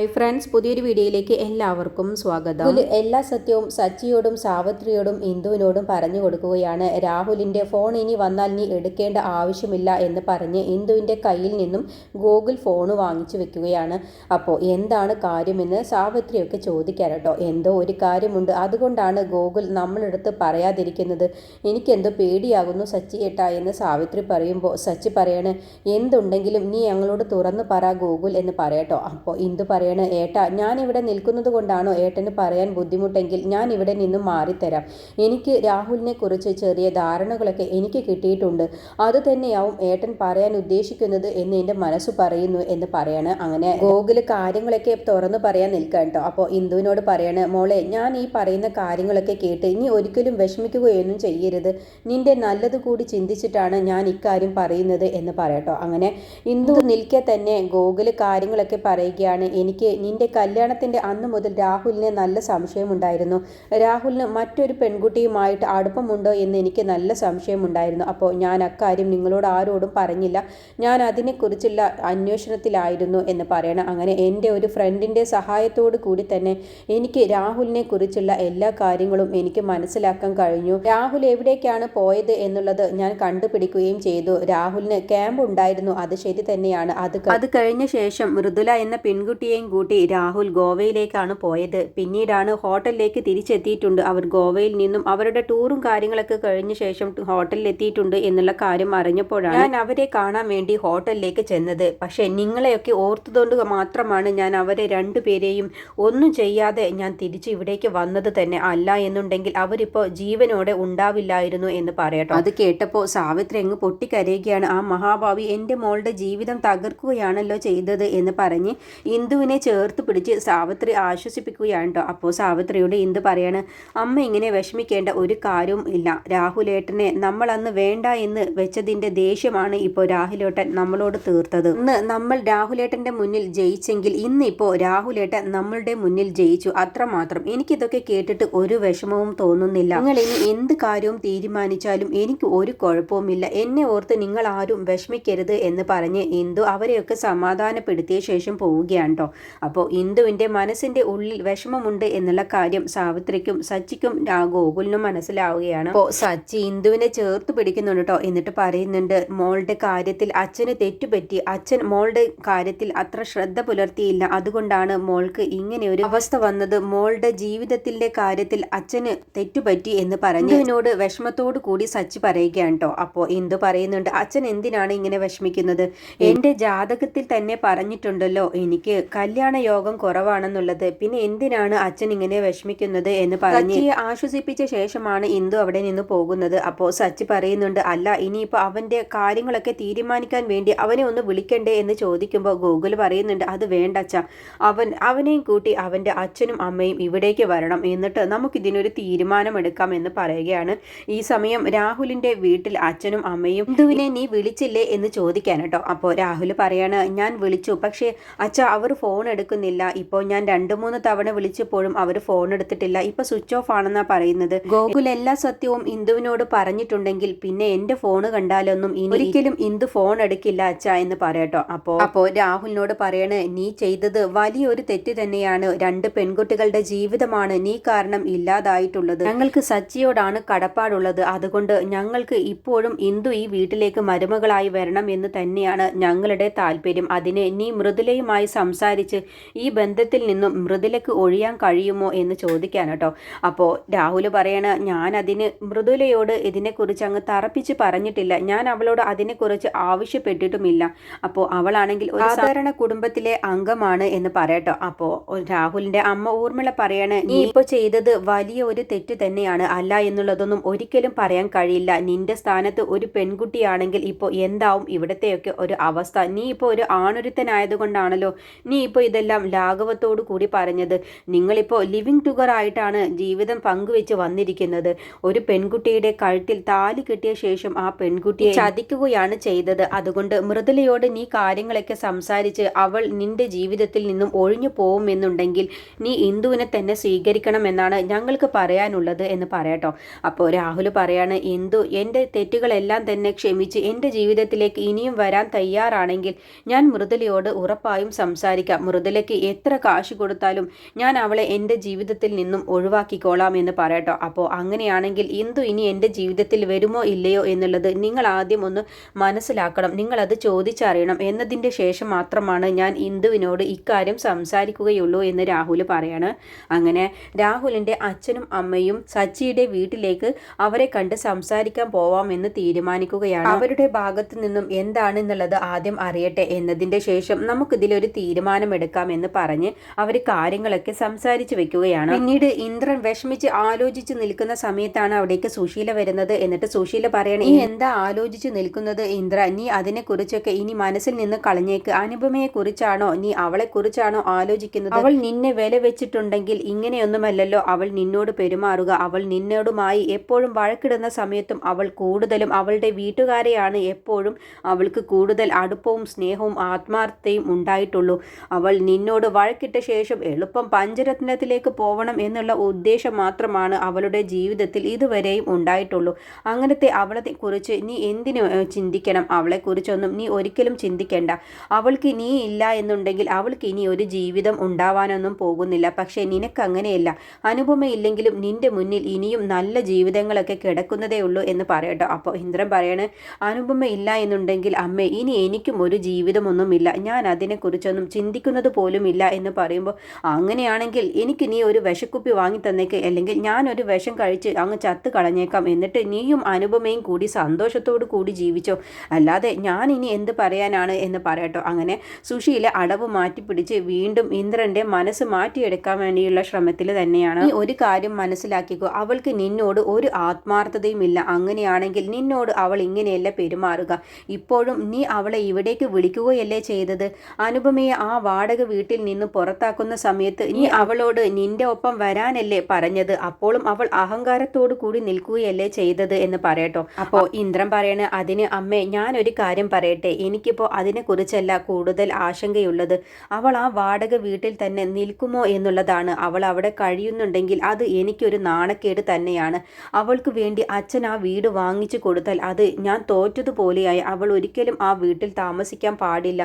Hi friends പുതിയൊരു വീഡിയോയിലേക്ക് എല്ലാവർക്കും സ്വാഗതം. എല്ലാ സത്യവും സച്ചിയോടും സാവിത്രിയോടും ഇന്ദുവിനോടും പറഞ്ഞു കൊടുക്കുകയാണ്. രാഹുലിന്റെ ഫോൺ ഇനി വന്നാൽ നീ എടുക്കേണ്ട ആവശ്യമില്ല എന്ന് പറഞ്ഞ് ഇന്ദുവിന്റെ കയ്യിൽ നിന്നും ഗൂഗിൾ ഫോൺ വാങ്ങിച്ചു വെക്കുകയാണ്. അപ്പോൾ എന്താണ് കാര്യമെന്ന് സാവിത്രിയൊക്കെ ചോദിക്കാൻ എന്തോ ഒരു കാര്യമുണ്ട്. അതുകൊണ്ടാണ് ഗൂഗിൾ നമ്മളെടുത്ത് പറയാതിരിക്കുന്നത്. എനിക്കെന്തോ പേടിയാകുന്നു സച്ചി ഏട്ടാ എന്ന് സാവിത്രി പറയുമ്പോൾ സച്ചി പറയാണ് എന്തുണ്ടെങ്കിലും നീ ഞങ്ങളോട് തുറന്നു പറ ഗൂഗിൾ എന്ന് പറയട്ടോ അപ്പോൾ ഇന്ദു പറയണ ഏട്ടാ ഞാൻ ഇവിടെ നിൽക്കുന്നത് കൊണ്ടാണോ ഏട്ടന് പറയാൻ ബുദ്ധിമുട്ടെങ്കിൽ ഞാൻ ഇവിടെ നിന്നും മാറിത്തരാം. എനിക്ക് രാഹുലിനെ കുറിച്ച് ചെറിയ ധാരണകളൊക്കെ എനിക്ക് കിട്ടിയിട്ടുണ്ട്. അത് തന്നെയാവും ഏട്ടൻ പറയാൻ ഉദ്ദേശിക്കുന്നത് എന്ന് എന്റെ മനസ്സ് പറയുന്നു എന്ന് പറയാണ്. അങ്ങനെ ഗോകുൽ കാര്യങ്ങളൊക്കെ തുറന്നു പറയാൻ നിൽക്കാം കേട്ടോ. അപ്പോൾ ഇന്ദുവിനോട് പറയാണ് മോളെ ഞാൻ ഈ പറയുന്ന കാര്യങ്ങളൊക്കെ കേട്ട് ഇനി ഒരിക്കലും വിഷമിക്കുകയൊന്നും ചെയ്യരുത്. നിന്റെ നല്ലത് കൂടി ചിന്തിച്ചിട്ടാണ് ഞാൻ ഇക്കാര്യം പറയുന്നത് എന്ന് പറയട്ടോ. അങ്ങനെ ഇന്ദു നിൽക്കെ തന്നെ ഗോകുൽ കാര്യങ്ങളൊക്കെ പറയുകയാണ് എനിക്ക് നിന്റെ കല്യാണത്തിന്റെ അന്ന് മുതൽ രാഹുലിന് നല്ല സംശയമുണ്ടായിരുന്നു. രാഹുലിന് മറ്റൊരു പെൺകുട്ടിയുമായിട്ട് അടുപ്പമുണ്ടോ എന്ന് എനിക്ക് നല്ല സംശയമുണ്ടായിരുന്നു. അപ്പോൾ ഞാൻ അക്കാര്യം നിങ്ങളോട് ആരോടും പറഞ്ഞില്ല. ഞാൻ അതിനെക്കുറിച്ചുള്ള അന്വേഷണത്തിലായിരുന്നു എന്ന് പറയണം. അങ്ങനെ എന്റെ ഒരു ഫ്രണ്ടിന്റെ സഹായത്തോടു കൂടി തന്നെ എനിക്ക് രാഹുലിനെ കുറിച്ചുള്ള എല്ലാ കാര്യങ്ങളും എനിക്ക് മനസ്സിലാക്കാൻ കഴിഞ്ഞു. രാഹുൽ എവിടേക്കാണ് പോയത് എന്നുള്ളത് ഞാൻ കണ്ടുപിടിക്കുകയും ചെയ്തു. രാഹുലിന് ക്യാമ്പ് ഉണ്ടായിരുന്നു അത് ശരി തന്നെയാണ്. അത് അത് കഴിഞ്ഞ ശേഷം മൃദുല എന്ന പെൺകുട്ടിയെയും കൂട്ടി രാഹുൽ ഗോവയിലേക്കാണ് പോയത്. പിന്നീടാണ് ഹോട്ടലിലേക്ക് തിരിച്ചെത്തിയിട്ടുണ്ട്. അവർ ഗോവയിൽ നിന്നും അവരുടെ ടൂറും കാര്യങ്ങളൊക്കെ കഴിഞ്ഞ ശേഷം ഹോട്ടലിൽ എത്തിയിട്ടുണ്ട് എന്നുള്ള കാര്യം അറിഞ്ഞപ്പോഴാണ് ഞാൻ അവരെ കാണാൻ വേണ്ടി ഹോട്ടലിലേക്ക് ചെന്നത്. പക്ഷേ നിങ്ങളെയൊക്കെ ഓർത്തതുകൊണ്ട് മാത്രമാണ് ഞാൻ അവരെ രണ്ടുപേരെയും ഒന്നും ചെയ്യാതെ ഞാൻ തിരിച്ച് ഇവിടേക്ക് വന്നത് തന്നെ അല്ല എന്നുണ്ടെങ്കിൽ അവരിപ്പോൾ ജീവനോടെ ഉണ്ടാവില്ലായിരുന്നു എന്ന് പറയട്ടോ. അത് കേട്ടപ്പോൾ സാവിത്രി അങ്ങ് പൊട്ടിക്കരയുകയാണ്. ആ മഹാഭാവി എന്റെ മോളുടെ ജീവിതം തകർക്കുകയാണല്ലോ ചെയ്തത് എന്ന് പറഞ്ഞ് ഇന്ദുവിനെ ചേർത്ത് പിടിച്ച് സാവിത്രി ആശ്വസിപ്പിക്കുകയാണ് കേട്ടോ. അപ്പോൾ സാവിത്രിയോട് എന്ത് പറയാണ്? അമ്മ ഇങ്ങനെ വിഷമിക്കേണ്ട ഒരു കാര്യവും ഇല്ല. രാഹുലേട്ടനെ നമ്മൾ അന്ന് വേണ്ട എന്ന് വെച്ചതിന്റെ ദേഷ്യമാണ് ഇപ്പോൾ രാഹുലേട്ടൻ നമ്മളോട് തീർത്തത്. ഇന്ന് നമ്മൾ രാഹുലേട്ടന്റെ മുന്നിൽ ജയിച്ചെങ്കിൽ ഇന്നിപ്പോൾ രാഹുലേട്ടൻ നമ്മളുടെ മുന്നിൽ ജയിച്ചു. അത്രമാത്രം. എനിക്കിതൊക്കെ കേട്ടിട്ട് ഒരു വിഷമവും തോന്നുന്നില്ല. നിങ്ങൾ ഇനി എന്ത് കാര്യവും തീരുമാനിച്ചാലും എനിക്ക് ഒരു കുഴപ്പവുമില്ല. എന്നെ ഓർത്ത് നിങ്ങൾ ആരും വിഷമിക്കരുത് എന്ന് പറഞ്ഞ് ഇന്ദു അവരെയൊക്കെ സമാധാനപ്പെടുത്തിയ ശേഷം പോവുകയാണ് കേട്ടോ. അപ്പോൾ ഇന്ദുവിന്റെ മനസ്സിന്റെ ഉള്ളിൽ വിഷമമുണ്ട് എന്നുള്ള കാര്യം സാവിത്രിക്കും സച്ചിക്കും ഗോകുലിനും മനസ്സിലാവുകയാണ്. അപ്പോൾ സച്ചി ഇന്ദുവിനെ ചേർത്ത് പിടിക്കുന്നുണ്ട് കേട്ടോ എന്നിട്ട് പറയുന്നുണ്ട് മോളുടെ കാര്യത്തിൽ അച്ഛന് തെറ്റുപറ്റി. അച്ഛൻ മോളുടെ കാര്യത്തിൽ അത്ര ശ്രദ്ധ പുലർത്തിയില്ല. അതുകൊണ്ടാണ് മോൾക്ക് ഇങ്ങനെ ഒരു അവസ്ഥ വന്നത്. മോളുടെ ജീവിതത്തിന്റെ കാര്യത്തിൽ അച്ഛന് തെറ്റുപറ്റി എന്ന് പറഞ്ഞു ഇതിനോട് വിഷമത്തോടു കൂടി സച്ചി പറയുകയാണ് കേട്ടോ അപ്പോൾ ഇന്ദു പറയുന്നുണ്ട് അച്ഛൻ എന്തിനാണ് ഇങ്ങനെ വിഷമിക്കുന്നത്? എന്റെ ജാതകത്തിൽ തന്നെ പറഞ്ഞിട്ടുണ്ടല്ലോ എനിക്ക് കല്യാണ യോഗം കുറവാണെന്നുള്ളത്. പിന്നെ എന്തിനാണ് അച്ഛൻ ഇങ്ങനെ വിഷമിക്കുന്നത് എന്ന് പറഞ്ഞ് ആശ്വസിപ്പിച്ച ശേഷമാണ് ഇന്ദു അവിടെ നിന്ന് പോകുന്നത്. അപ്പോൾ സച്ചി പറയുന്നുണ്ട് അല്ല ഇനിയിപ്പോൾ അവന്റെ കാര്യങ്ങളൊക്കെ തീരുമാനിക്കാൻ വേണ്ടി അവനെ ഒന്ന് വിളിക്കണ്ടേ എന്ന് ചോദിക്കുമ്പോൾ ഗൂഗിൾ പറയുന്നുണ്ട് അത് വേണ്ട അച്ഛ. അവൻ അവനെയും കൂട്ടി അവന്റെ അച്ഛനും അമ്മയും ഇവിടേക്ക് വരണം. എന്നിട്ട് നമുക്കിതിനൊരു തീരുമാനമെടുക്കാം എന്ന് പറയുകയാണ്. ഈ സമയം രാഹുലിന്റെ വീട്ടിൽ അച്ഛനും അമ്മയും ഇന്ദുവിനെ നീ വിളിച്ചില്ലേ? എന്ന് ചോദിക്കാൻ കേട്ടോ അപ്പോൾ രാഹുൽ പറയാണ് ഞാൻ വിളിച്ചു. പക്ഷേ അച്ഛ അവർ ഫോൺ എടുക്കുന്നില്ല. ഇപ്പോൾ ഞാൻ രണ്ടു മൂന്ന് തവണ വിളിച്ചപ്പോഴും അവർ ഫോൺ എടുത്തിട്ടില്ല. ഇപ്പൊ സ്വിച്ച് ഓഫ് ആണെന്നാ പറയുന്നത്. ഗോകുൽ എല്ലാ സത്യവും ഇന്ദുവിനോട് പറഞ്ഞിട്ടുണ്ടെങ്കിൽ പിന്നെ എന്റെ ഫോൺ കണ്ടാലൊന്നും ഒരിക്കലും ഇന്ദു ഫോൺ എടുക്കില്ല അച്ഛ എന്ന് പറയട്ടോ അപ്പോ അപ്പോ രാഹുലിനോട് പറയണേ നീ ചെയ്തത് വലിയൊരു തെറ്റ് തന്നെയാണ്. രണ്ട് പെൺകുട്ടികളുടെ ജീവിതമാണ് നീ കാരണം ഇല്ലാതായിട്ടുള്ളത്. ഞങ്ങൾക്ക് സച്ചിയോടാണ് കടപ്പാടുള്ളത്. അതുകൊണ്ട് ഞങ്ങൾക്ക് ഇപ്പോഴും ഇന്ദു ഈ വീട്ടിലേക്ക് മരുമകളായി വരണം എന്ന് തന്നെയാണ് ഞങ്ങളുടെ താല്പര്യം. അതിനെ നീ മൃദുലയുമായി സംസാരിച്ച് ഈ ബന്ധത്തിൽ നിന്നും മൃദുലയ്ക്ക് ഒഴിയാൻ കഴിയുമോ എന്ന് ചോദിക്കാൻ കേട്ടോ അപ്പോൾ രാഹുൽ പറയണ ഞാൻ അതിന് മൃദുലയോട് ഇതിനെക്കുറിച്ച് അങ്ങ് തറപ്പിച്ച് പറഞ്ഞിട്ടില്ല. ഞാൻ അവളോട് അതിനെക്കുറിച്ച് ആവശ്യപ്പെട്ടിട്ടുമില്ല. അപ്പോൾ അവളാണെങ്കിൽ ഒരു സാധാരണ കുടുംബത്തിലെ അംഗമാണ് എന്ന് പറയട്ടോ അപ്പോൾ രാഹുലിന്റെ അമ്മ ഊർമിള പറയാണ് നീ ഇപ്പോൾ ചെയ്തത് വലിയ ഒരു തെറ്റ് തന്നെയാണ്. അല്ല എന്നുള്ളതൊന്നും ഒരിക്കലും പറയാൻ കഴിയില്ല. നിന്റെ സ്ഥാനത്ത് ഒരു പെൺകുട്ടിയാണെങ്കിൽ ഇപ്പോൾ എന്താവും? ഇവിടത്തെയൊക്കെ ഒരു അവസ്ഥ. നീ ഇപ്പോൾ ഒരു ആണൊരുത്തനായതുകൊണ്ടാണല്ലോ. നീ ഇപ്പോൾ ഇതെല്ലാം ലാഘവത്തോടു കൂടി പറഞ്ഞത്. നിങ്ങളിപ്പോൾ ലിവിങ് ടുഗർ ആയിട്ടാണ് ജീവിതം പങ്കുവെച്ച് വന്നിരിക്കുന്നത്. ഒരു പെൺകുട്ടിയുടെ കഴുത്തിൽ താലി കിട്ടിയ ശേഷം ആ പെൺകുട്ടിയെ ചതിക്കുകയാണ് ചെയ്തത്. അതുകൊണ്ട് മൃദുലയോട് നീ കാര്യങ്ങളൊക്കെ സംസാരിച്ച് അവൾ നിന്റെ ജീവിതത്തിൽ നിന്നും ഒഴിഞ്ഞു പോകുമെന്നുണ്ടെങ്കിൽ നീ ഇന്ദുവിനെ തന്നെ സ്വീകരിക്കണമെന്നാണ് ഞങ്ങൾക്ക് പറയാനുള്ളത് എന്ന് പറയട്ടോ. അപ്പോൾ രാഹുൽ പറയാണ് ഇന്ദു എന്റെ തെറ്റുകളെല്ലാം തന്നെ ക്ഷമിച്ച് എന്റെ ജീവിതത്തിലേക്ക് ഇനിയും വരാൻ തയ്യാറാണെങ്കിൽ ഞാൻ മൃദുലയോട് ഉറപ്പായും സംസാരിക്കാം. മൃദുലയ്ക്ക് എത്ര കാശ് കൊടുത്താലും ഞാൻ അവളെ എന്റെ ജീവിതത്തിൽ നിന്നും ഒഴിവാക്കിക്കോളാം എന്ന് പറയട്ടോ. അപ്പോൾ അങ്ങനെയാണെങ്കിൽ ഇന്ദു ഇനി എന്റെ ജീവിതത്തിൽ വരുമോ ഇല്ലയോ എന്നുള്ളത് നിങ്ങൾ ആദ്യം ഒന്ന് മനസ്സിലാക്കണം. നിങ്ങളത് ചോദിച്ചറിയണം. എന്നതിന്റെ ശേഷം മാത്രമാണ് ഞാൻ ഇന്ദുവിനോട് ഇക്കാര്യം സംസാരിക്കുകയുള്ളൂ എന്ന് രാഹുൽ പറയാണ്. അങ്ങനെ രാഹുലിന്റെ അച്ഛനും അമ്മയും സച്ചിയുടെ വീട്ടിലേക്ക് അവരെ കണ്ട് സംസാരിക്കാൻ പോവാമെന്ന് തീരുമാനിക്കുകയാണ്. അവരുടെ ഭാഗത്തു നിന്നും എന്താണെന്നുള്ളത് ആദ്യം അറിയട്ടെ എന്നതിന്റെ ശേഷം നമുക്കിതിലൊരു തീരുമാനമെടുക്കാം എന്ന് പറഞ്ഞ് അവർ കാര്യങ്ങളൊക്കെ സംസാരിച്ചു വെക്കുകയാണ്. പിന്നീട് ഇന്ദ്രൻ വിഷമിച്ച് ആലോചിച്ച് നിൽക്കുന്ന സമയത്താണ് അവിടേക്ക് സുശീല വരുന്നത് എന്നിട്ട് സുശീല പറയണ ഈ എന്താ ആലോചിച്ച് നിൽക്കുന്നത് ഇന്ദ്ര? നീ അതിനെക്കുറിച്ചൊക്കെ ഇനി മനസ്സിൽ നിന്ന് കളഞ്ഞേക്ക്. അനുപമയെ കുറിച്ചാണോ നീ അവളെ കുറിച്ചാണോ ആലോചിക്കുന്നത്? അവൾ നിന്നെ വില വെച്ചിട്ടുണ്ടെങ്കിൽ ഇങ്ങനെയൊന്നുമല്ലല്ലോ. അവൾ നിന്നോട് പെരുമാറുക. അവൾ നിന്നോടുമായി എപ്പോഴും വഴക്കിടുന്ന സമയത്തും അവൾ കൂടുതലും അവളുടെ വീട്ടുകാരെയാണ് എപ്പോഴും അവൾക്ക് കൂടുതൽ അടുപ്പവും സ്നേഹവും ആത്മാർത്ഥതയും ഉണ്ടായിട്ടുള്ളൂ. അവൾ നിന്നോട് വഴക്കിട്ട ശേഷം എളുപ്പം പഞ്ചരത്നത്തിലേക്ക് പോകണം എന്നുള്ള ഉദ്ദേശം മാത്രമാണ് അവളുടെ ജീവിതത്തിൽ ഇതുവരെയും ഉണ്ടായിട്ടുള്ളൂ. അങ്ങനത്തെ അവളെ കുറിച്ച് നീ എന്തിനു ചിന്തിക്കണം? അവളെക്കുറിച്ചൊന്നും നീ ഒരിക്കലും ചിന്തിക്കേണ്ട. അവൾക്ക് നീ ഇല്ല എന്നുണ്ടെങ്കിൽ അവൾക്ക് ഇനി ഒരു ജീവിതം ഉണ്ടാവാനൊന്നും പോകുന്നില്ല. പക്ഷേ നിനക്ക് അങ്ങനെയല്ല അനുപമയില്ലെങ്കിലും നിന്റെ മുന്നിൽ ഇനിയും നല്ല ജീവിതങ്ങളൊക്കെ കിടക്കുന്നതേ ഉള്ളൂ എന്ന് പറയട്ടെ. അപ്പോൾ ഇന്ദ്രൻ പറയണ് അനുപമ ഇല്ല എന്നുണ്ടെങ്കിൽ അമ്മേ ഇനി എനിക്കും ഒരു ജീവിതമൊന്നുമില്ല. ഞാൻ അതിനെക്കുറിച്ചൊന്നും ചിന്തിക്കുന്നത് പോലുമില്ല എന്ന് പറയുമ്പോൾ അങ്ങനെയാണെങ്കിൽ എനിക്ക് നീ ഒരു വിഷക്കുപ്പി വാങ്ങി തന്നേക്ക് അല്ലെങ്കിൽ ഞാനൊരു വിഷം കഴിച്ച് അങ്ങ് ചത്ത് കളഞ്ഞേക്കാം. എന്നിട്ട് നീയും അനുപമയും കൂടി സന്തോഷത്തോടു കൂടി ജീവിച്ചോ. അല്ലാതെ ഞാൻ ഇനി എന്ത് പറയാനാണ് എന്ന് പറയട്ടോ. അങ്ങനെ സുഷിയിലെ അടവ് മാറ്റിപ്പിടിച്ച് വീണ്ടും ഇന്ദ്രന്റെ മനസ്സ് മാറ്റിയെടുക്കാൻ വേണ്ടിയുള്ള ശ്രമത്തിൽ തന്നെയാണ്. നീ ഒരു കാര്യം മനസ്സിലാക്കിക്കോ. അവൾക്ക് നിന്നോട് ഒരു ആത്മാർത്ഥതയും ഇല്ല. അങ്ങനെയാണെങ്കിൽ നിന്നോട് അവൾ ഇങ്ങനെയല്ല പെരുമാറുക. ഇപ്പോഴും നീ അവളെ ഇവിടേക്ക് വിളിക്കുകയല്ലേ ചെയ്തത്? അനുപമയെ ആ വാടക വീട്ടിൽ നിന്ന് പുറത്താക്കുന്ന സമയത്ത് നീ അവളോട് നിന്റെ ഒപ്പം വരാനല്ലേ പറഞ്ഞത്. അപ്പോഴും അവൾ അഹങ്കാരത്തോടു കൂടി നിൽക്കുകയല്ലേ ചെയ്തത് എന്ന് പറയട്ടോ. അപ്പോൾ ഇന്ദ്രൻ പറയണ അതിന് അമ്മേ ഞാനൊരു കാര്യം പറയട്ടെ. എനിക്കിപ്പോൾ അതിനെക്കുറിച്ചല്ല കൂടുതൽ ആശങ്കയുള്ളത്. അവൾ ആ വാടക വീട്ടിൽ തന്നെ നിൽക്കുമോ എന്നുള്ളതാണ്. അവൾ അവിടെ കഴിയുന്നുണ്ടെങ്കിൽ അത് എനിക്കൊരു നാണക്കേട് തന്നെയാണ്. അവൾക്ക് വേണ്ടി അച്ഛൻ ആ വീട് വാങ്ങിച്ചു കൊടുത്താൽ അത് ഞാൻ തോറ്റതുപോലെയായി. അവൾ ഒരിക്കലും ആ വീട്ടിൽ താമസിക്കാൻ പാടില്ല.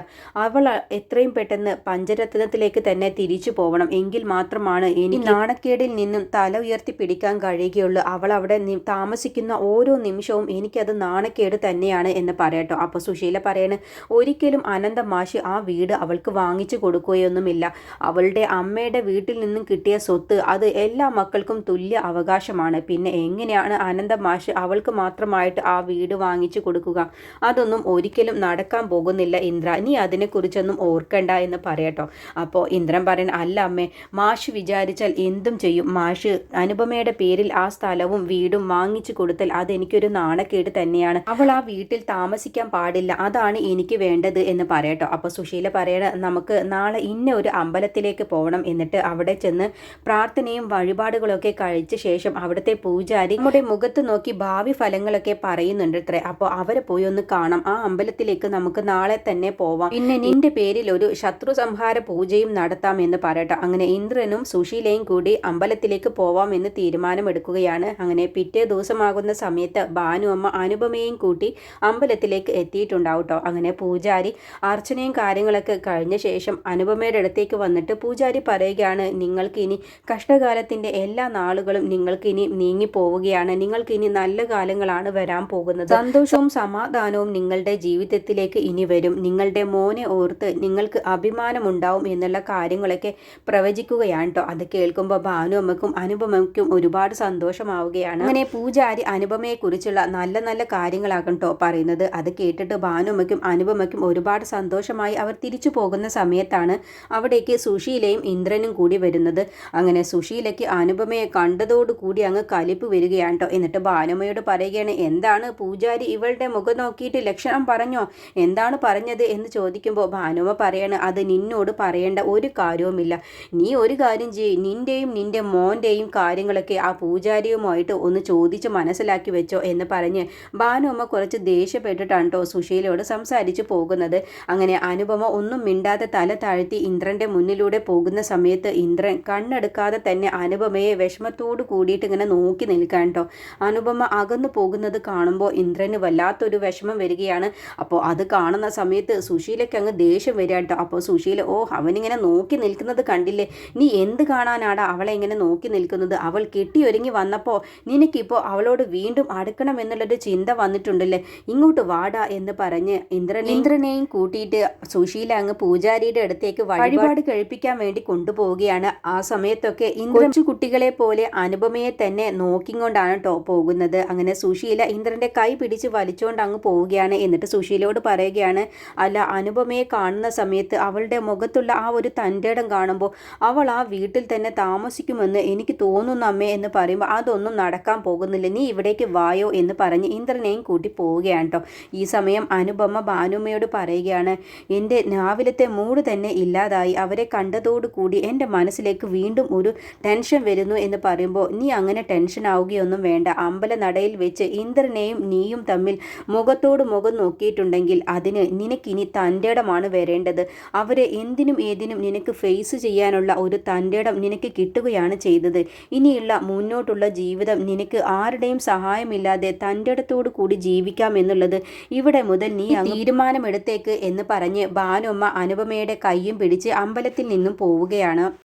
അവൾ എത്രയും പെട്ടെന്ന് പഞ്ചരത്നത്തിലേക്ക് തന്നെ തിരിച്ചു പോവണം. എങ്കിൽ മാത്രമാണ് എനിക്ക് നാണക്കേടിൽ നിന്നും തല ഉയർത്തി പിടിക്കാൻ കഴിയുകയുള്ളൂ. അവൾ അവിടെ താമസിക്കുന്ന ഓരോ നിമിഷവും എനിക്കത് നാണക്കേട് തന്നെയാണ് എന്ന് പറയട്ടോ. അപ്പോൾ സുശീല പറയണ് ഒരിക്കലും അനന്ത മാഷി ആ വീട് അവൾക്ക് വാങ്ങിച്ചു കൊടുക്കുകയൊന്നുമില്ല. അവളുടെ അമ്മയുടെ വീട്ടിൽ നിന്നും കിട്ടിയ സ്വത്ത് അത് എല്ലാ മക്കൾക്കും തുല്യ അവകാശമാണ്. പിന്നെ എങ്ങനെയാണ് അനന്ത മാഷ് അവൾക്ക് മാത്രമായിട്ട് ആ വീട് വാങ്ങിച്ചു കൊടുക്കുക? അതൊന്നും ഒരിക്കലും നടക്കാൻ പോകുന്നില്ല ഇന്ദ്ര. നീ അതിനെക്കുറിച്ചൊന്നും ഓർക്കണ്ട എന്ന് പറയട്ടോ അപ്പോൾ ഇന്ദ്രൻ പറയുന്നത് അല്ല അമ്മേ മാഷ് വിചാരിച്ചാൽ എന്തും ചെയ്യും. മാഷ് അനുപമയുടെ പേരിൽ ആ സ്ഥലവും വീടും വാങ്ങിച്ചു കൊടുത്താൽ അതെനിക്കൊരു നാണക്കേട് തന്നെയാണ്. അവൾ ആ വീട്ടിൽ താമസിക്കാൻ പാടില്ല. അതാണ് എനിക്ക് വേണ്ടത് എന്ന് പറയട്ടോ അപ്പോൾ സുശീല പറയണ നമുക്ക് നാളെ ഇന്ന ഒരു അമ്പലത്തിലേക്ക് പോകണം. എന്നിട്ട് അവിടെ ചെന്ന് പ്രാർത്ഥനയും വഴിപാടുകളൊക്കെ കഴിച്ച ശേഷം അവിടുത്തെ പൂജാരി നമ്മുടെ മുഖത്ത് നോക്കി ഭാവി ഫലങ്ങളൊക്കെ പറയുന്നുണ്ട് അത്രേ. അപ്പോൾ അവരെ പോയി ഒന്ന് കാണാം. ആ അമ്പലത്തിലേക്ക് നമുക്ക് നാളെ തന്നെ പോവാം. പിന്നെ നിന്റെ പേരിൽ ഒരു ശത്രു സംഹാര പൂജയും നടത്താമെന്ന് പറയട്ടെ. അങ്ങനെ ഇന്ദ്രനും സുശീലയും കൂടി അമ്പലത്തിലേക്ക് പോവാമെന്ന് തീരുമാനമെടുക്കുകയാണ്. അങ്ങനെ പിറ്റേ ദിവസമാകുന്ന സമയത്ത് ഭാനു അമ്മ അനുപമയും കൂട്ടി അമ്പലത്തിലേക്ക് എത്തിയിട്ടുണ്ടാവും കേട്ടോ അങ്ങനെ പൂജാരി അർച്ചനയും കാര്യങ്ങളൊക്കെ കഴിഞ്ഞ ശേഷം അനുപമയുടെ അടുത്തേക്ക് വന്നിട്ട് പൂജാരി പറയുകയാണ് നിങ്ങൾക്ക് ഇനി കഷ്ടകാലത്തിന്റെ എല്ലാ നാളുകളും നിങ്ങൾക്ക് ഇനി നീങ്ങി പോവുകയാണ് നിങ്ങൾക്ക് ഇനി നല്ല കാലങ്ങളാണ് വരാൻ പോകുന്നത്. സന്തോഷവും സമാധാനവും നിങ്ങളുടെ ജീവിതത്തിലേക്ക് ഇനി വരും. നിങ്ങളുടെ മോനെ ഓർത്ത് നിങ്ങൾക്ക് അഭിമാനമുണ്ടാവും എന്നുള്ള കാര്യങ്ങളൊക്കെ പ്രവചിക്കുകയാണ് കേട്ടോ അത് കേൾക്കുമ്പോൾ ഭാനു അമ്മക്കും അനുപമയ്ക്കും ഒരുപാട് സന്തോഷമാവുകയാണ്. അങ്ങനെ പൂജാരി അനുപമയെ കുറിച്ചുള്ള നല്ല നല്ല കാര്യങ്ങളാകും പറയുന്നത്. അത് കേട്ടിട്ട് ഭാനുമ്മയ്ക്കും അനുപമയ്ക്കും ഒരുപാട് സന്തോഷമായി അവർ തിരിച്ചു പോകുന്ന സമയത്താണ് അവിടേക്ക് സുശീലയും ഇന്ദ്രനും കൂടി വരുന്നത്. അങ്ങനെ സുശീലയ്ക്ക് അനുപമയെ കണ്ടതോടുകൂടി അങ്ങ് കലിപ്പ് വരികയാണ് കേട്ടോ എന്നിട്ട് ഭാനുമ്മയോട് പറയുകയാണ് എന്താണ് പൂജാരി ഇവളുടെ മുഖം നോക്കിയിട്ട് ലക്ഷണം പറഞ്ഞോ? എന്താണ് പറഞ്ഞത്? എന്ന് ചോദിക്കുമ്പോൾ ഭാനുമ പറയാണ് അത് നിന്നോട് പറയേണ്ട ഒരു കാര്യവുമില്ല. നീ ഒരു കാര്യം ചെയ്യ്. നിന്റെയും നിന്റെ മോന്റെയും കാര്യങ്ങളൊക്കെ ആ പൂജാരിയുമായിട്ട് ഒന്ന് ചോദിച്ച് മനസ്സിലാക്കി വെച്ചോ എന്ന് പറഞ്ഞ് ഭാനുമ്മ കുറച്ച് ദേഷ്യപ്പെട്ടിട്ടാണ് കേട്ടോ സുശീലയോട് സംസാരിച്ചു പോകുന്നത്. അങ്ങനെ അനുപമ ഒന്നും മിണ്ടാതെ തല താഴ്ത്തി ഇന്ദ്രന്റെ മുന്നിലൂടെ പോകുന്ന സമയത്ത് ഇന്ദ്രൻ കണ്ണെടുക്കാതെ തന്നെ അനുപമയെ വിഷമത്തോട് കൂടിയിട്ട് ഇങ്ങനെ നോക്കി നിൽക്കാൻ കേട്ടോ അനുപമ അകന്നു പോകുന്നത് കാണുമ്പോൾ ഇന്ദ്രന് വല്ലാത്തൊരു വിഷമം വരികയാണ്. അപ്പോൾ അത് കാണുന്ന സമയത്ത് സുശീലയ്ക്ക് അങ്ങ് ദേഷ്യം വരിക കേട്ടോ അപ്പോൾ സുശീല സുശീല ഓ അവനിങ്ങനെ നോക്കി നിൽക്കുന്നത് കണ്ടില്ലേ? നീ എന്ത് കാണാനാടാ അവളെ ഇങ്ങനെ നോക്കി നിൽക്കുന്നത്? അവൾ കെട്ടിയൊരുങ്ങി വന്നപ്പോൾ നിനക്കിപ്പോൾ അവളോട് വീണ്ടും അടുക്കണം അടുക്കണമെന്നുള്ളൊരു ചിന്ത വന്നിട്ടുണ്ടല്ലേ? ഇങ്ങോട്ട് വാടാ എന്ന് പറഞ്ഞ് ഇന്ദ്രനെ ഇന്ദ്രനെയും കൂട്ടിയിട്ട് സുശീല അങ്ങ് പൂജാരിയുടെ അടുത്തേക്ക് വഴിപാട് കഴിപ്പിക്കാൻ വേണ്ടി കൊണ്ടുപോവുകയാണ്. ആ സമയത്തൊക്കെ കൊച്ചു കുട്ടികളെ പോലെ അനുപമയെ തന്നെ നോക്കിക്കൊണ്ടാണ് ടോ പോകുന്നത്. അങ്ങനെ സുശീല ഇന്ദ്രന്റെ കൈ പിടിച്ച് വലിച്ചുകൊണ്ട് അങ്ങ് പോവുകയാണ്. എന്നിട്ട് സുശീലയോട് പറയുകയാണ് അല്ല അനുപമയെ കാണുന്ന സമയത്ത് അവളുടെ മുഖത്തുള്ള ആ ഒരു തന്റെടം കാണുമ്പോൾ അവൾ ആ വീട്ടിൽ തന്നെ താമസിക്കുമെന്ന് എനിക്ക് തോന്നുന്നു അമ്മേ എന്ന് പറയുമ്പോൾ അതൊന്നും നടക്കാൻ പോകുന്നില്ല. നീ ഇവിടേക്ക് വായോ എന്ന് പറഞ്ഞ് ഇന്ദ്രനെയും കൂട്ടി പോവുകയാണ് കേട്ടോ ഈ സമയം അനുപമ ഭാനുമ്മയോട് പറയുകയാണ് എന്റെ രാവിലത്തെ മൂഡ് തന്നെ ഇല്ലാതായി. അവരെ കണ്ടതോടുകൂടി എന്റെ മനസ്സിലേക്ക് വീണ്ടും ഒരു ടെൻഷൻ വരുന്നു എന്ന് പറയുമ്പോൾ നീ അങ്ങനെ ടെൻഷൻ ആവുകയൊന്നും വേണ്ട. അമ്പല നടയിൽ വെച്ച് ഇന്ദ്രനെയും നീയും തമ്മിൽ മുഖത്തോട് മുഖം നോക്കിയിട്ടുണ്ടെങ്കിൽ അതിന് നിനക്കിനി തന്റെടമാണ് വരേണ്ടത്. അവരെ എന്തിനും ഏതിനും നിനക്ക് ഫേസ് ചെയ്യാനുള്ള ഒരു തന്റെടം നിനക്ക് കിട്ടുകയാണ് ചെയ്തത്. ഇനിയുള്ള മുന്നോട്ടുള്ള ജീവിതം നിനക്ക് ആരുടെയും സഹായമില്ലാതെ തന്റെടത്തോടു കൂടി ജീവിക്കാം എന്നുള്ളത് ഇവിടെ മുതൽ നീ തീരുമാനമെടുത്തേക്ക് എന്ന് പറഞ്ഞ് ഭാനുമ്മ അനുപമയുടെ കൈയും പിടിച്ച് അമ്പലത്തിൽ നിന്നും പോവുകയാണ്.